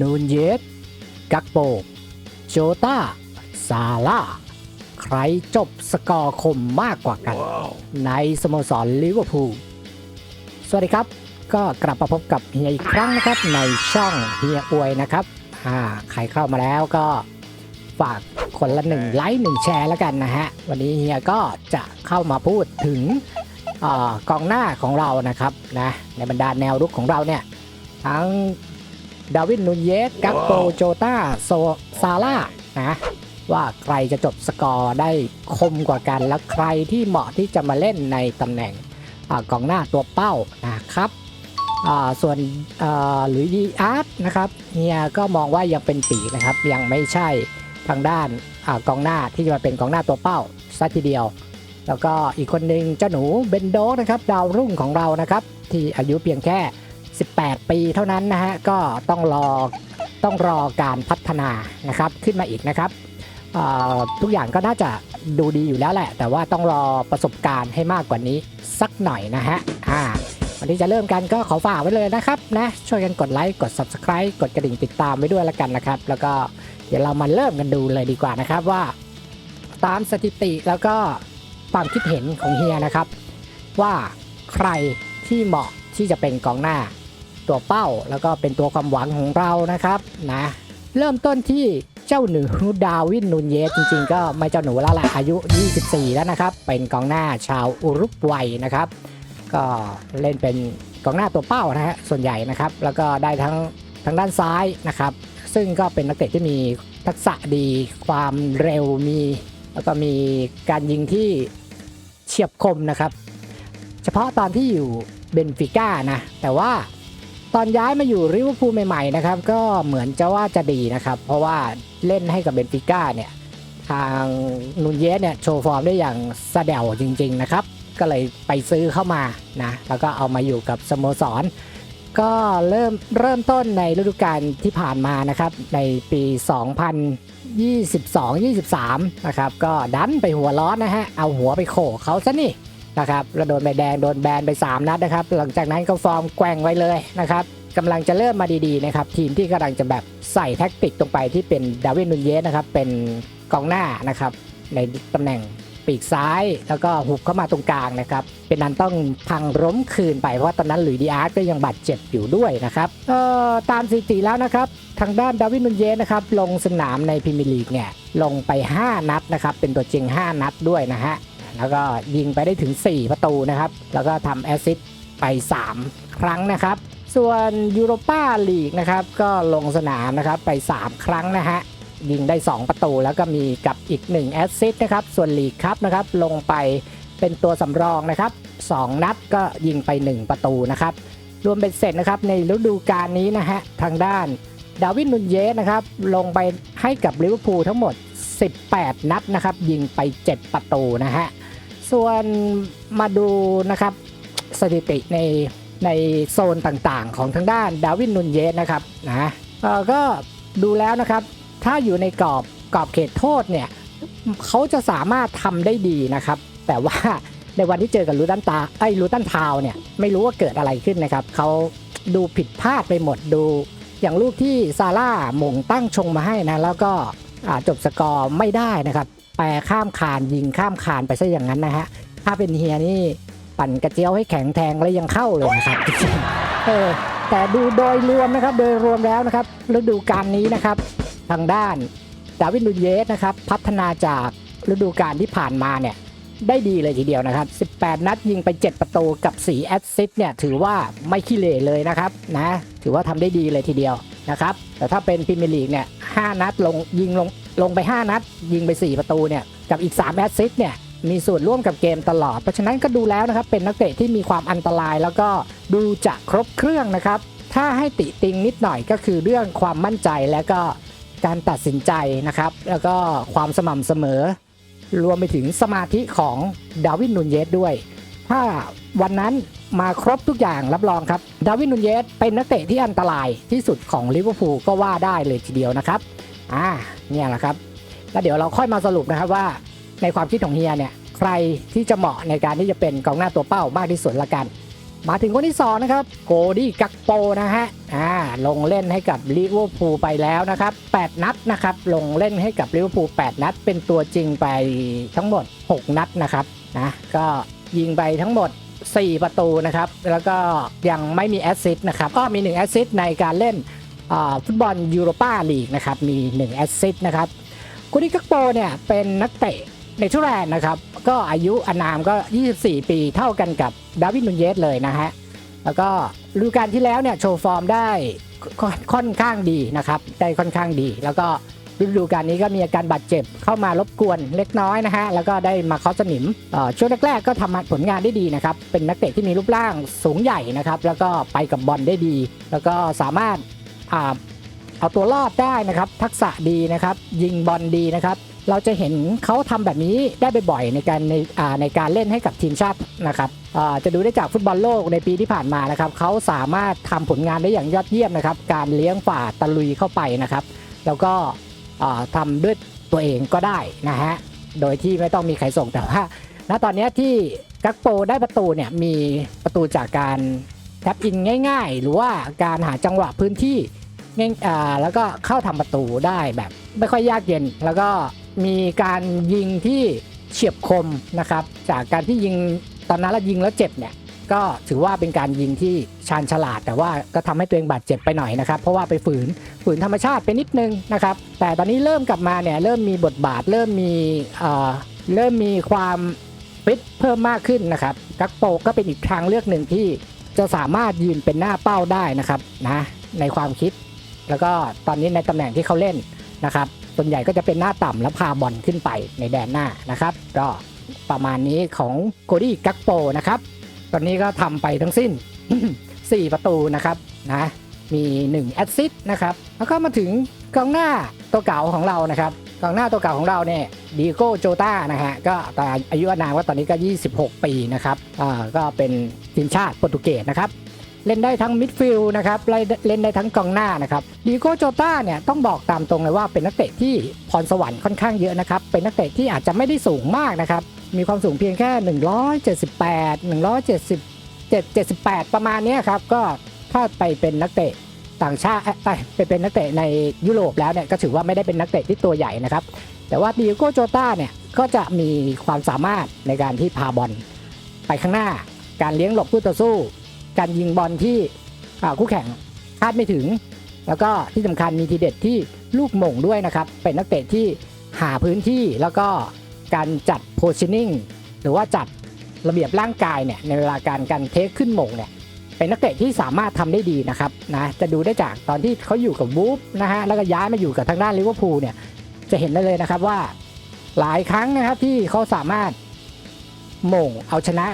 นูนเยสกักโป โจตาซาร่าใครจบสกอร์คมมากกว่ากัน ในสโมสรลิเวอร์พูล สวัสดีครับ ก็กลับมาพบกับเฮียอีกครั้งนะครับ ในช่องเฮียอวยนะครับอ่าใครเข้ามาแล้วก็ฝากคนละหนึ่งไลค์หนึ่งแชร์แล้วกันนะฮะ วันนี้เฮียก็จะเข้ามาพูดถึงอากองหน้าของเรานะครับนะในบรรดาแนวรุกของเราเนี่ย ทั้ง ดาวินนูนเยสกักโปโจตาโซซาร่านะว่าใครจะจบสกอร์ได้คมกว่ากัน และใครที่เหมาะที่จะมาเล่นในตำแหน่งอากองหน้าตัวเป้านะครับอ่าส่วนอ่าหรือดีอาร์ตนะครับเฮียก็มองว่ายังเป็นปีกนะครับ ยังไม่ใช่ทางด้านอากองหน้าที่จะมาเป็นกองหน้าตัวเป้าซะทีเดียว แล้วก็อีกคนหนึ่งเจ้าหนูเบนโดกนะครับ ดาวรุ่งของเรานะครับ ที่อายุเพียงแค่ 18 ปีเท่านั้นนะฮะก็ต้องรอต้องรอการพัฒนานะครับขึ้นมาอีกนะครับทุกอย่างก็น่าจะดูดีอยู่แล้วแหละ แต่ว่าต้องรอประสบการณ์ให้มากกว่านี้สักหน่อยนะฮะอ่าวันที่จะเริ่มกันก็ขอฝากไว้เลยนะครับนะช่วยกันกดไลค์กด Subscribe กดกระดิ่งติดตามไว้ด้วยแล้วกันนะครับ แล้วก็เดี๋ยวเรามาเริ่มกันดูเลยดีกว่านะครับว่า ตามสถิติแล้วก็ความคิดเห็นของเฮียนะครับ ว่าใครที่เหมาะที่จะเป็นกองหน้า ตัวเป้า แล้วก็เป็นตัวความหวังของเรานะครับนะเริ่มต้นที่เจ้าหนูดาวินนูนเยสจริงๆ ก็ไม่เจ้าหนูแล้วแหละอายุ 24 แล้วนะครับ เป็นกองหน้าชาวอุรุกวัยนะครับ ก็เล่นเป็นกองหน้าตัวเป้านะฮะส่วนใหญ่นะครับ แล้วก็ได้ทั้งทางด้านซ้ายนะครับ ซึ่งก็เป็นนักเตะที่มีทักษะดีความเร็วมี แล้วก็มีการยิงที่เฉียบคมนะครับ เฉพาะตอนที่อยู่เบนฟิก้านะแต่ว่า ตอนย้ายมาอยู่ริเวอร์พูลใหม่ๆนะครับก็เหมือนจะว่าจะดีนะครับ เพราะว่าเล่นให้กับเบนฟิก้าเนี่ยทางนูนเยสเนี่ยโชว์ฟอร์มได้อย่างสะเดวจริง ๆ นะครับ ก็เลยไปซื้อเข้ามานะแล้วก็เอามาอยู่กับสโมสร ก็เริ่มเริ่มต้นในฤดูกาลที่ผ่านมานะครับ ในปี 2022-23 นะครับ ก็ดันไปหัวร้อนนะฮะ เอาหัวไปโขกเขาซะนี่ นะครับแล้วโดนใบแดงโดนแบนไป 3 นัดนะครับ หลังจากนั้นก็ฟอร์มแกว่งไว้เลยนะครับกำลังจะเริ่มมาดีๆนะครับทีมที่กำลังจะแบบใส่แท็กติกตรงไปที่เป็นดาวินนุนเยสนะครับเป็นกองหน้านะครับในตำแหน่งปีกซ้ายแล้วก็หุบเข้ามาตรงกลางนะครับ เป็นนั้นต้องพังล้มคืนไปเพราะว่าตอนนั้นหลุยดีอาร์ตก็ยังบาดเจ็บอยู่ด้วยนะครับเอ่อตามสถิติแล้วนะครับ ทางด้านดาวินนุนเยสนะครับลงสนามในพรีเมียร์ลีกเนี่ยลงไป 5 นัดนะครับเป็นตัวจริง 5 นัดด้วยนะฮะ แล้วก็ยิงไปได้ถึง 4 ประตูนะครับ แล้วก็ทำแอสซิสต์ไป 3 ครั้งนะครับ ส่วนยูโรปาลีกนะครับก็ลงสนามนะครับไป 3 ครั้งนะฮะยิงได้ 2 ประตูแล้วก็มีกับอีก1แอสซิสต์นะครับ ส่วนลีกครับนะครับลงไปเป็นตัวสำรองนะครับ 2 นัดก็ยิงไป 1 ประตูนะครับ รวมเป็นเสร็จนะครับในฤดูกาลนี้นะฮะทางด้านดาวินนุนเยสนะครับลงไปให้กับลิเวอร์พูลทั้งหมด 18 นัดนะครับ ยิงไป 7 ประตูนะฮะ ส่วนมาดูนะครับสถิติในในโซนต่างๆ ของทางด้านดาวินนุนเยสนะครับนะก็ดูแล้วนะครับ ถ้าอยู่ในกรอบกรอบเขตโทษเนี่ยเขาจะสามารถทำได้ดีนะครับ แต่ว่าในวันที่เจอกับลูตันตาไอ้ลูตันทาวเนี่ยไม่รู้ว่าเกิดอะไรขึ้นนะครับเขาดูผิดพลาดไปหมดดู อย่างลูกที่ซาร่าหม่งตั้งชงมาให้นะ แล้วก็จบสกอร์ไม่ได้นะครับ แปรข้ามคานยิงข้ามคานไปซะอย่างนั้นนะฮะ ถ้าเป็นเฮียนี่ปั่นกระเจียวให้แข็งแทงแล้วยังเข้าเลยนะครับเออแต่ดูโดยรวมนะครับโดยรวมแล้วนะครับฤดูกาลนี้นะครับ ทางด้านดาวินนูเยสนะครับ พัฒนาจากฤดูกาลที่ผ่านมาเนี่ยได้ดีเลยทีเดียวนะครับ 18 นัดยิงไป 7 ประตูกับ 4 แอสซิสต์เนี่ยถือว่าไม่ขี้เหร่เลยนะครับนะถือว่าทำได้ดีเลยทีเดียวนะครับ แต่ถ้าเป็นพรีเมียร์ลีกเนี่ย 5 นัดลงยิงลง ลงไป 5 นัด ยิงไป 4 ประตูเนี่ยกับอีก 3 แอสซิสต์เนี่ยมีส่วนร่วมกับเกมตลอด เพราะฉะนั้นก็ดูแล้วนะครับ เป็นนักเตะที่มีความอันตรายแล้วก็ดูจะครบเครื่องนะครับ ถ้าให้ติติงนิดหน่อยก็คือเรื่องความมั่นใจและก็การตัดสินใจนะครับ แล้วก็ความสม่ำเสมอ รวมไปถึงสมาธิของดาวินนูนเยสด้วย ถ้าวันนั้นมาครบทุกอย่างรับรองครับ ดาวินนูนเยสเป็นนักเตะที่อันตรายที่สุดของลิเวอร์พูลก็ว่าได้เลยทีเดียวนะครับ อ่าเนี่ยแหละครับแล้วเดี๋ยวเราค่อยมาสรุปนะครับว่าในความคิดของเฮียเนี่ยใครที่จะเหมาะในการที่จะเป็นกองหน้าตัวเป้ามากที่สุดละกัน มาถึงคนที่ 2 นะครับโกดี้กักโปนะฮะอ่าลงเล่นให้กับลิเวอร์พูลไปแล้วนะครับ 8 นัดนะครับลงเล่นให้กับลิเวอร์พูล8นัด เป็นตัวจริงไปทั้งหมด 6 นัดนะครับนะก็ยิงไปทั้งหมด 4 ประตูนะครับ แล้วก็ยังไม่มีแอสซิสต์นะครับก็มี1แอสซิสต์ในการเล่น ฟุตบอลยูโรปาลีกนะครับมี 1 แอสซิสต์นะครับโกดี้กักโปเนี่ยเป็นนักเตะเนเธอร์แลนด์นะครับ ก็อายุอนามก็ 24 ปีเท่ากันกับดาวิดนุนเยสเลยนะฮะแล้วก็ฤดูกาลที่แล้วเนี่ยโชว์ฟอร์มได้ค่อนข้างดีนะครับได้ค่อนข้างดี แล้วก็ฤดูกาลนี้ก็มีอาการบาดเจ็บเข้ามารบกวนเล็กน้อยนะฮะแล้วก็ได้มาเคาะสนิมช่วงแรกๆก็ทำผลงานได้ดีนะครับเป็นนักเตะที่มีรูปร่างสูงใหญ่นะครับแล้วก็ไปกับบอลได้ดี แล้วก็สามารถ เอาตัวรอดได้นะครับ ทักษะดีนะครับ ยิงบอลดีนะครับ เราจะเห็นเขาทำแบบนี้ได้บ่อยๆในการในในการเล่นให้กับทีมชาตินะครับจะดูได้จากฟุตบอลโลกในปีที่ผ่านมานะครับเขาสามารถทำผลงานได้อย่างยอดเยี่ยมนะครับ การเลี้ยงฝ่าตะลุยเข้าไปนะครับ แล้วก็อ่าทำด้วยตัวเองก็ได้นะฮะโดยที่ไม่ต้องมีใครส่งแต่ว่าณตอนนี้ที่กักโปได้ประตูเนี่ยมีประตูจากการ แท็บอินง่าย ๆ หรือว่าการหาจังหวะพื้นที่ง่ายแล้วก็เข้าทำประตูได้แบบไม่ค่อยยากเย็น แล้วก็มีการยิงที่เฉียบคมนะครับ จากการที่ยิงตอนนั้นเรายิงแล้วเจ็บเนี่ยก็ถือว่าเป็นการยิงที่ชาญฉลาด แต่ว่าก็ทำให้ตัวเองบาดเจ็บไปหน่อยนะครับ เพราะว่าไปฝืนฝืนธรรมชาติไปนิดนึงนะครับ แต่ตอนนี้เริ่มกลับมาเนี่ยเริ่มมีบทบาท เริ่มมีเอ่อเริ่มมีความฟิตเพิ่มมากขึ้นนะครับ กักโปก็เป็นอีกทางเลือกหนึ่งที่ จะสามารถยืนเป็นหน้าเป้าได้นะครับนะในความคิด แล้วก็ตอนนี้ในตำแหน่งที่เขาเล่นนะครับส่วนใหญ่ก็จะเป็นหน้าต่ำแล้วพาบอลขึ้นไปในแดนหน้านะครับก็ประมาณนี้ของโกดี้กักโปนะครับ ตอนนี้ก็ทำไปทั้งสิ้น 4 ประตูนะครับนะมี1แอสซิสต์นะครับแล้วก็มาถึงกองหน้าตัวเก่าของเรานะครับ กองหน้าตัวเก่าของเราเนี่ยดีโก้โจตานะฮะก็ตอนอายุอานามว่าตอนนี้ก็ 26 ปีนะครับอ่าก็เป็นทีมชาติโปรตุเกสนะครับเล่นได้ทั้งมิดฟิลด์นะครับเล่นได้ทั้งกองหน้านะครับดีโก้โจต้าเนี่ยต้องบอกตามตรงเลยว่าเป็นนักเตะที่พรสวรรค์ค่อนข้างเยอะนะครับ เป็นนักเตะที่อาจจะไม่ได้สูงมากนะครับ มีความสูงเพียงแค่ 178 177 78 ประมาณนี้ครับ ก็ถ้าไปเป็นนักเตะ ต่างชาติเอ้ยไปเป็นนักเตะในยุโรปแล้วเนี่ยก็ถือว่าไม่ได้เป็นนักเตะที่ตัวใหญ่นะครับ แต่ว่าดีโก้โจต้าเนี่ยก็จะมีความสามารถในการที่พาบอลไปข้างหน้า การเลี้ยงหลบคู่ต่อสู้ การยิงบอลที่คู่แข่งคาดไม่ถึง แล้วก็ที่สำคัญมีทีเด็ดที่ลูกหม่งด้วยนะครับ เป็นนักเตะที่หาพื้นที่แล้วก็การจัดโพชิ n นิ่งหรือว่าจัดระเบียบร่างกายเนี่ยในเวลาการการเทคขึ้นหม่งเนี่ย เป็นนักเตะที่สามารถทำได้ดีนะครับนะจะดูได้จากตอนที่เขาอยู่กับวูฟนะฮะแล้วก็ย้ายมาอยู่กับทางด้านลิเวอร์พูลเนี่ยจะเห็นได้เลยนะครับว่าหลายครั้งนะครับที่เขาสามารถหม่งเอาชนะ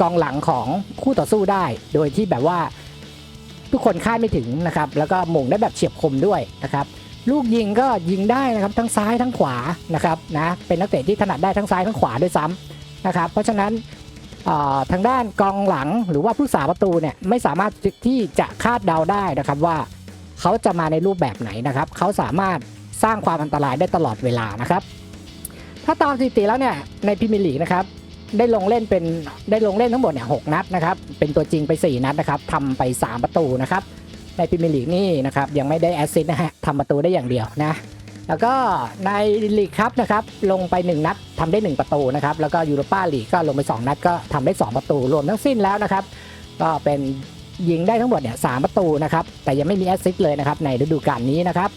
กองหลังของคู่ต่อสู้ได้ โดยที่แบบว่าทุกคนคาดไม่ถึงนะครับแล้วก็หม่งได้แบบเฉียบคมด้วยนะครับลูกยิงก็ยิงได้นะครับทั้งซ้ายทั้งขวานะครับนะเป็นนักเตะที่ถนัดได้ทั้งซ้ายทั้งขวาด้วยซ้ำนะครับเพราะฉะนั้น ทางด้านกองหลังหรือว่าผู้สาประตูเนี่ยไม่สามารถที่จะคาดเดาได้นะครับว่าเขาจะมาในรูปแบบไหนนะครับเขาสามารถสร้างความอันตรายได้ตลอดเวลานะครับ ถ้าตามสถิติแล้วเนี่ยในพรีเมียร์ลีนะครับได้ลงเล่นเป็นได้ลงเล่นทั้งหมดเนี่ยหนัดนะครับเป็นตัวจริงไป 4 นัดนะครับทำไป 3 ประตูนะครับในพรีเมียร์ลีนี่นะครับยังไม่ได้แอสซิสต์นะฮะทำประตูได้อย่างเดียวนะ แล้วก็ในลีกครับนะครับลงไป 1 นัดทำได้ 1 ประตูนะครับแล้วก็ยูโรปาลีกก็ลงไป 2 นัดก็ทำได้ 2 ประตูรวมทั้งสิ้นแล้วนะครับ ก็เป็นยิงได้ทั้งหมดเนี่ยสประตูนะครับแต่ยังไม่มีแอสซิสต์เลยนะครับในฤดูกาลนี้นะครับ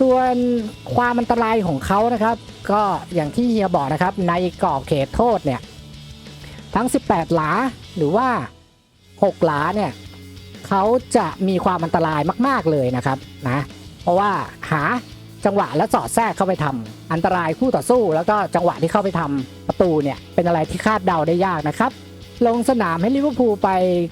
ส่วนความอันตรายของเขานะครับ ก็อย่างที่เฮียบอกนะครับในกรอบเขตโทษเนี่ยทั้ง 18 หลาหรือว่า 6 หลาเนี่ยเขาจะมีความอันตรายมาก ๆเลยนะครับนะเพราะว่าหา จังหวะและสอดแทรกเข้าไปทำอันตรายคู่ต่อสู้ แล้วก็จังหวะที่เข้าไปทำประตูเนี่ยเป็นอะไรที่คาดเดาได้ยากนะครับ ลงสนามให้ลิเวอร์พูลไป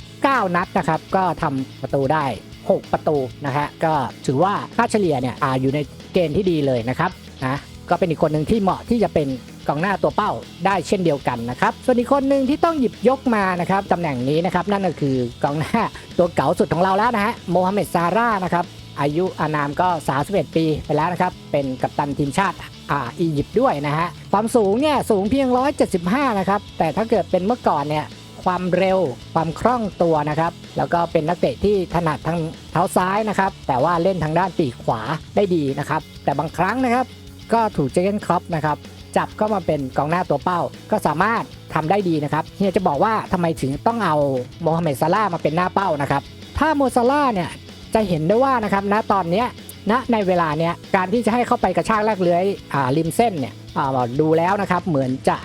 9 นัดนะครับก็ทำประตูได้ 6 ประตูนะฮะก็ถือว่าค่าเฉลี่ยเนี่ยออยู่ในเกณฑ์ที่ดีเลยนะครับนะก็เป็นอีกคนหนึ่งที่เหมาะที่จะเป็นกองหน้าตัวเป้าได้เช่นเดียวกันนะครับ ส่วนอีกคนหนึ่งที่ต้องหยิบยกมานะครับตำแหน่งนี้นะครับนั่นก็คือกองหน้าตัวเก๋าสุดของเราแล้วนะฮะโมฮัมเหม็ดซาร่านะครับ อายุอานามก็ 31 ปีไปแล้วนะครับ เป็นกัปตันทีมชาติอ่าอียิปต์ด้วยนะฮะ ความสูงเนี่ยสูงเพียง 175 นะครับ แต่ถ้าเกิดเป็นเมื่อก่อนเนี่ยความเร็วความคล่องตัวนะครับ แล้วก็เป็นนักเตะที่ถนัดทางเท้าซ้ายนะครับ แต่ว่าเล่นทางด้านปีกขวาได้ดีนะครับ แต่บางครั้งนะครับ ก็ถูกเจเกนครอปนะครับจับก็มาเป็นกองหน้าตัวเป้า ก็สามารถทำได้ดีนะครับเฮียจะบอกว่าทำไมถึงต้องเอาโมฮัมเหม็ดซาลามาเป็นหน้าเป้านะครับ ถ้าโมซาลาเนี่ย จะเห็นได้ว่านะครับณตอนนี้ยณในเวลาเนี้ยการที่จะให้เข้าไปกระชากแรกเลื้อยอ่าริมเส้นเนี่ยอ่าดูแล้วนะครับเหมือนจะ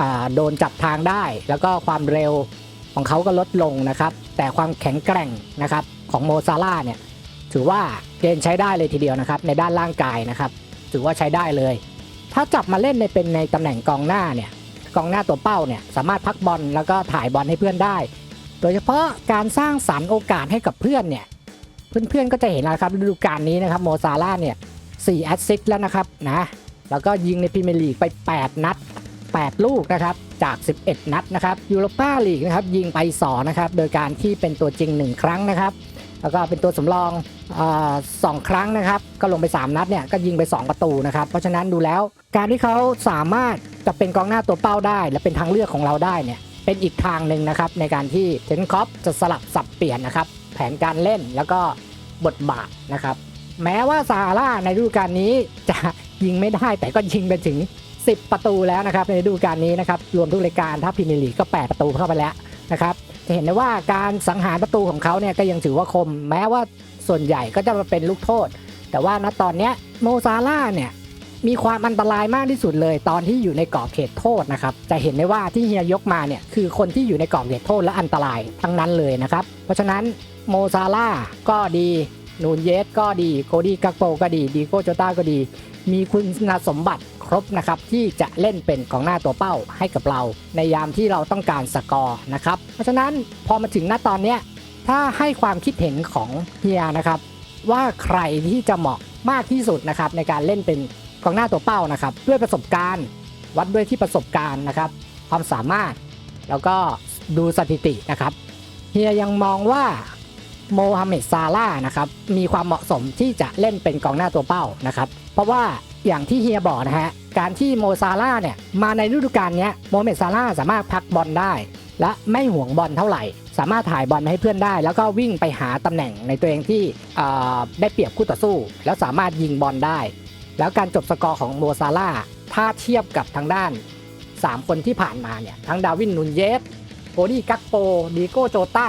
อ่าโดนจับทางได้ แล้วก็ความเร็วของเขาก็ลดลงนะครับ แต่ความแข็งแกร่งนะครับของโมซาลาเนี่ยถือว่าเกณฑ์ใช้ได้เลยทีเดียวนะครับ ในด้านร่างกายนะครับ ถือว่าใช้ได้เลย ถ้าจับมาเล่นในเป็นในตำแหน่งกองหน้าเนี่ยกองหน้าตัวเป้าเนี่ยสามารถพักบอลแล้วก็ถ่ายบอลให้เพื่อนได้ โดยเฉพาะการสร้างสรรค์โอกาสให้กับเพื่อนเนี่ย เพื่อนๆก็จะเห็นนะครับฤดูกาลนี้นะครับโมซาร่าเนี่ย4แอสซิสต์แล้วนะครับนะแล้วก็ยิงในพรีเมียร์ลีกไป 8 นัด 8 ลูกนะครับจาก 11 นัดนะครับยูโรปาลีกนะครับยิงไป2นะครับโดยการที่เป็นตัวจริง 1 ครั้งนะครับแล้วก็เป็นตัวสำรองสองครั้งนะครับก็ลงไป 3 นัดเนี่ยก็ยิงไป 2 ประตูนะครับเพราะฉะนั้นดูแล้วการที่เขาสามารถจะเป็นกองหน้าตัวเป้าได้ และเป็นทางเลือกของเราได้เนี่ยเป็นอีกทางหนึ่งนะครับในการที่เทนคอปจะสลับสับเปลี่ยนนะครับ ผนการเล่นแล้วก็บทบาทนะครับ แม้ว่าซาร่าในฤดูกาลนี้จะยิงไม่ได้แต่ก็ยิงไปถึง 10 ประตูแล้วนะครับ ในฤดูกาลนี้นะครับ รวมทุกรายการถ้าพรีเมีลีก็ 8 ประตูเข้าไปแล้วนะครับจะเห็นได้ว่าการสังหารประตูของเขาเนี่ยก็ยังถือว่าคม แม้ว่าส่วนใหญ่ก็จะมาเป็นลูกโทษ แต่ว่าณตอนนี้โมซาร่าเนี่ยมีความอันตรายมากที่สุดเลย ตอนที่อยู่ในกรอบเขตโทษนะครับ จะเห็นได้ว่าที่เฮียยกมาเนี่ยคือคนที่อยู่ในกรอบเขตโทษและอันตรายทั้งนั้นเลยนะครับ เพราะฉะนั้น โมซาร่าก็ดีนูนเยสก็ดีโคดี้กักโปก็ดีดีโกโจต้าก็ดี มีคุณสมบัติครบนะครับ ที่จะเล่นเป็นกองหน้าตัวเป้าให้กับเรา ในยามที่เราต้องการสกอร์นะครับ เพราะฉะนั้นพอมาถึงณตอนเนี้ยถ้าให้ความคิดเห็นของเฮียนะครับ ว่าใครที่จะเหมาะมากที่สุดนะครับในการเล่นเป็นกองหน้าตัวเป้านะครับ ด้วยประสบการณ์ วัดด้วยที่ประสบการณ์นะครับ ความสามารถแล้วก็ดูสถิตินะครับเฮียยังมองว่า โมฮัมเหม็ดซาร่านะครับมีความเหมาะสมที่จะเล่นเป็นกองหน้าตัวเป้านะครับเพราะว่าอย่างที่เฮียบอกนะฮะการที่โมซาร่าเนี่ยมาในฤดูกาลนี้โมฮัมเหม็ดซาร่าสามารถพักบอลได้ และไม่ห่วงบอลเท่าไหร่ สามารถถ่ายบอลมาให้เพื่อนได้ แล้วก็วิ่งไปหาตำแหน่งในตัวเองที่ได้เปรียบคู่ต่อสู้ แล้วสามารถยิงบอลได้ แล้วการจบสกอร์ของโมซาร่าถ้าเทียบกับทางด้าน 3 คนที่ผ่านมาเนี่ยทั้งดาวินนุนเยสโคดี้กักโปดีโกโจต้า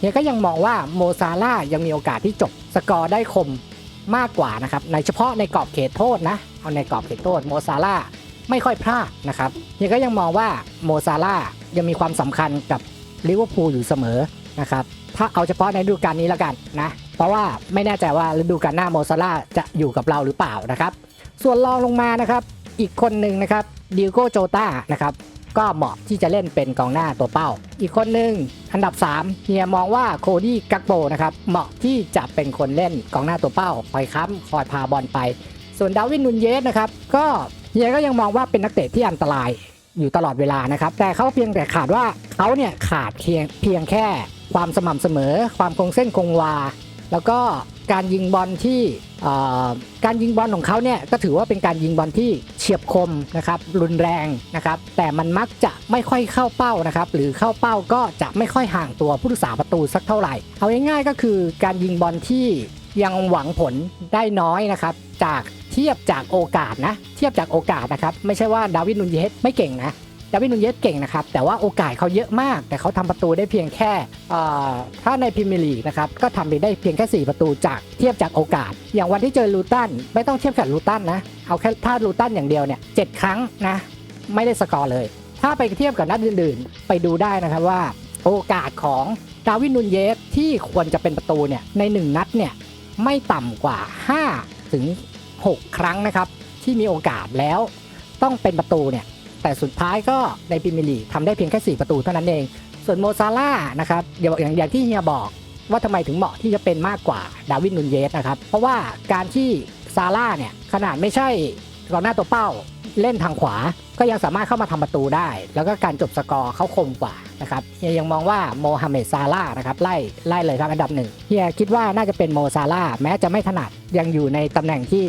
เฮียก็ยังมองว่าโมซาร่ายังมีโอกาสที่จบสกอร์ได้คมมากกว่านะครับในเฉพาะในกรอบเขตโทษนะ เอาในกรอบเขตโทษโมซาร่าไม่ค่อยพลาดนะครับเฮียก็ยังมองว่าโมซาร่ายังมีความสำคัญกับลิเวอร์พูลอยู่เสมอนะครับถ้าเอาเฉพาะในฤดูกาลนี้แล้วกันนะเพราะว่าไม่แน่ใจว่าฤดูกาลหน้าโมซาร่าจะอยู่กับเราหรือเปล่านะครับ ส่วนรองลงมานะครับอีกคนหนึ่งนะครับดิโก้โจตานะครับ ก็เหมาะที่จะเล่นเป็นกองหน้าตัวเป้า อีกคนหนึ่งอันดับ3เฮียมองว่าโคดี้กักโบนะครับเหมาะที่จะเป็นคนเล่นกองหน้าตัวเป้าคอยค้ำคอยพาบอลไป ส่วนดาวินนุนเยสนะครับก็เฮียก็ยังมองว่าเป็นนักเตะที่อันตรายอยู่ตลอดเวลานะครับ แต่เขาเพียงแต่ขาดว่าเขาเนี่ยขาดเพียงเพียงแค่ความสม่ำเสมอ ความคงเส้นคงวา แล้วก็การยิงบอลที่การยิงบอลของเขาเนี่ยก็ถือว่าเป็นการยิงบอลที่เฉียบคมนะครับรุนแรงนะครับ แต่มันมักจะไม่ค่อยเข้าเป้านะครับ หรือเข้าเป้าก็จะไม่ค่อยห่างตัวผู้รักษาประตูสักเท่าไหร่ เอาง่ายๆก็คือการยิงบอลที่ยังหวังผลได้น้อยนะครับ จากเทียบจากโอกาสนะ เทียบจากโอกาสนะครับ ไม่ใช่ว่าดาวิดนุนเยสไม่เก่งนะ ดาวิดนุนเยสเก่งนะครับ แต่ว่าโอกาสเขาเยอะมาก แต่เขาทำประตูได้เพียงแค่ถ้าในพรีเมียร์ลีกนะครับ ก็ทำไปได้เพียงแค่ 4 ประตูจากเทียบจากโอกาส อย่างวันที่เจอลูตันไม่ต้องเทียบกับลูตันนะ เอาแค่ถ้าลูตันอย่างเดียวเนี่ยเจ็ดครั้งนะ ไม่ได้สกอร์เลย ถ้าไปเทียบกับนัดอื่นๆ ไปดูได้นะครับว่า โอกาสของดาวินนุนเยสที่ควรจะเป็นประตูเนี่ยใน 1 นัดเนี่ยไม่ต่ำกว่า 5 ถึง 6 ครั้งนะครับ ที่มีโอกาสแล้วต้องเป็นประตูเนี่ย แต่สุดท้ายก็ในพรีเมียร์ลีกทำได้เพียงแค่ 4 ประตูเท่านั้นเอง ส่วนโมซาร่านะครับเดี๋ยวอย่างอย่างที่เฮียบอกว่าทำไมถึงเหมาะที่จะเป็นมากกว่าดาวินนุนเยสนะครับ เพราะว่าการที่ซาร่าเนี่ยขนาดไม่ใช่กองหน้าตัวเป้าเล่นทางขวา ก็ยังสามารถเข้ามาทำประตูได้ แล้วก็การจบสกอร์เขาคมกว่านะครับเฮียยังมองว่าโมฮัมเหม็ดซาร่านะครับไล่ไล่เลยครับอันดับหนึ่งเฮียคิดว่าน่าจะเป็นโมซาร่าแม้จะไม่ถนัดยังอยู่ในตำแหน่งที่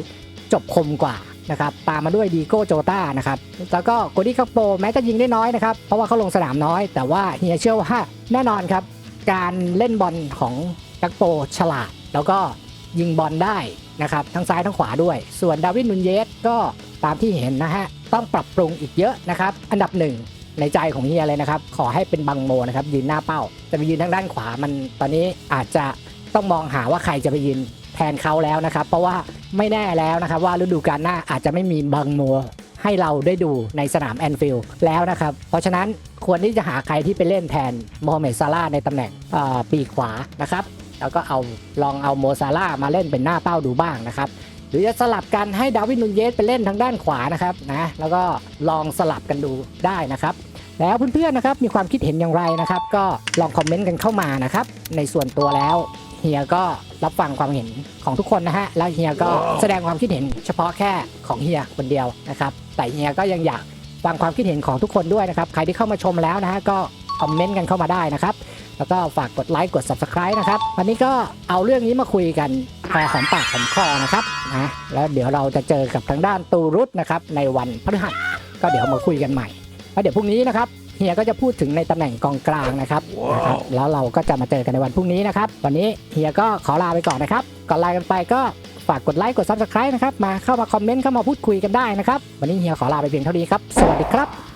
จบคมกว่า นะครับตามมาด้วยดีโก้โจต้านะครับแล้วก็โกดี้คักโปแม้จะยิงได้น้อยนะครับเพราะว่าเขาลงสนามน้อย แต่ว่าเฮียเชื่อว่าแน่นอนครับ การเล่นบอลของกักโปฉลาด แล้วก็ยิงบอลได้นะครับทั้งซ้ายทั้งขวาด้วย ส่วนดาวิดนุนเยสก็ตามที่เห็นนะฮะต้องปรับปรุงอีกเยอะนะครับอันดับหนึ่งในใจของเฮียเลยนะครับ ขอให้เป็นบังโมนะครับยืนหน้าเป้า จะไปยืนทางด้านขวามันตอนนี้อาจจะต้องมองหาว่าใครจะไปยืน ทนเขาแล้วนะครับ เพราะว่าไม่แน่แล้วนะครับว่าฤดูกาลหน้าอาจจะไม่มีบังโมให้เราได้ดูในสนามแอนฟิลด์แล้วนะครับ เพราะฉะนั้นควรที่จะหาใครที่ไปเล่นแทนโมฮัมเหม็ดซาร่าในตำแหน่งปีขวานะครับ แล้วก็เอาลองเอาโมซาร่ามาเล่นเป็นหน้าเป้าดูบ้างนะครับ หรือจะสลับกันให้ดาวิดนุนเยสไปเล่นทางด้านขวานะครับนะแล้วก็ลองสลับกันดูได้นะครับ แล้วเพื่อนๆนะครับมีความคิดเห็นอย่างไรนะครับ ก็ลองคอมเมนต์กันเข้ามานะครับในส่วนตัวแล้ว เฮียก็รับฟังความเห็นของทุกคนนะฮะ แล้วเฮียก็แสดงความคิดเห็นเฉพาะแค่ของเฮียคนเดียวนะครับ แต่เฮียก็ยังอยากฟังความคิดเห็นของทุกคนด้วยนะครับ ใครที่เข้ามาชมแล้วนะฮะก็คอมเมนต์กันเข้ามาได้นะครับ แล้วก็ฝากกดไลค์กด subscribe นะครับ วันนี้ก็เอาเรื่องนี้มาคุยกันพอหอมปากหอมคอนะครับนะแล้วเดี๋ยวเราจะเจอกับทางด้านตูรุตนะครับในวันพฤหัสก็เดี๋ยวมาคุยกันใหม่แล้วเดี๋ยวพรุ่งนี้นะครับ เฮียก็จะพูดถึงในตำแหน่งกองกลางนะครับนะครับ แล้วเราก็จะมาเจอกันในวันพรุ่งนี้นะครับ วันนี้เฮียก็ขอลาไปก่อนนะครับ ก่อนลากันไปก็ฝากกดไลค์กด subscribe นะครับ มาเข้ามาคอมเมนต์เข้ามาพูดคุยกันได้นะครับ วันนี้เฮียขอลาไปเพียงเท่านี้ครับ สวัสดีครับ